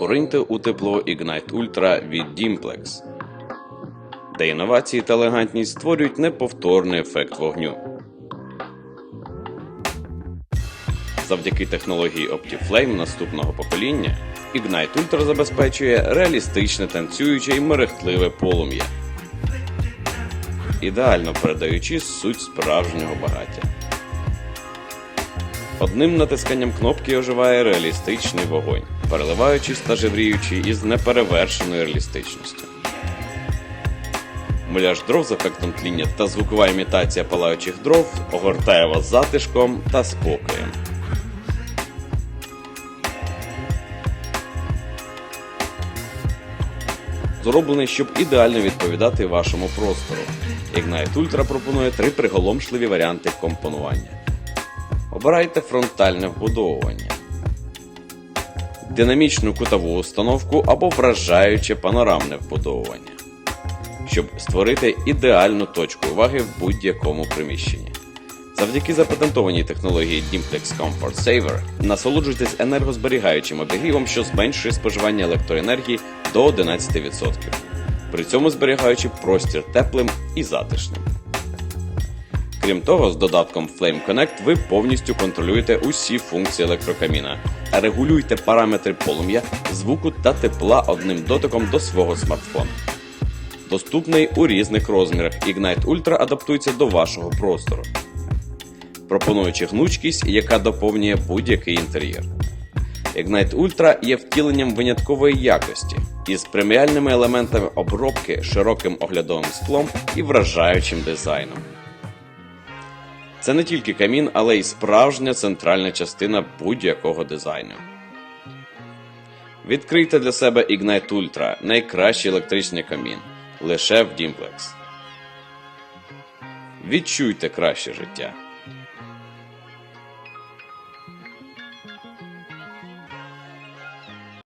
Пориньте у тепло Ignite Ultra від Dimplex, де інновації та елегантність створюють неповторний ефект вогню. Завдяки технології OptiFlame наступного покоління Ignite Ultra забезпечує реалістичне танцююче і мерехтливе полум'я, ідеально передаючи суть справжнього багаття. Одним натисканням кнопки оживає реалістичний вогонь, переливаючись та жевріючи із неперевершеною реалістичністю. Муляж дров з ефектом тління та звукова імітація палаючих дров огортає вас затишком та спокоєм. Зроблений, щоб ідеально відповідати вашому простору. Ignite Ultra пропонує три приголомшливі варіанти компонування. Обирайте фронтальне вбудовування, динамічну кутову установку або вражаюче панорамне вбудовування, щоб створити ідеальну точку уваги в будь-якому приміщенні. Завдяки запатентованій технології Dimplex Comfort Saver насолоджуйтесь енергозберігаючим обігрівом, що зменшує споживання електроенергії до 11%, при цьому зберігаючи простір теплим і затишним. Крім того, з додатком Flame Connect ви повністю контролюєте усі функції електрокаміна, регулюйте параметри полум'я, звуку та тепла одним дотиком до свого смартфона. Доступний у різних розмірах, Ignite Ultra адаптується до вашого простору, пропонуючи гнучкість, яка доповнює будь-який інтер'єр. Ignite Ultra є втіленням виняткової якості із преміальними елементами обробки, широким оглядовим склом і вражаючим дизайном. Це не тільки камін, але й справжня центральна частина будь-якого дизайну. Відкрийте для себе Ignite Ultra – найкращий електричний камін лише в Dimplex. Відчуйте краще життя.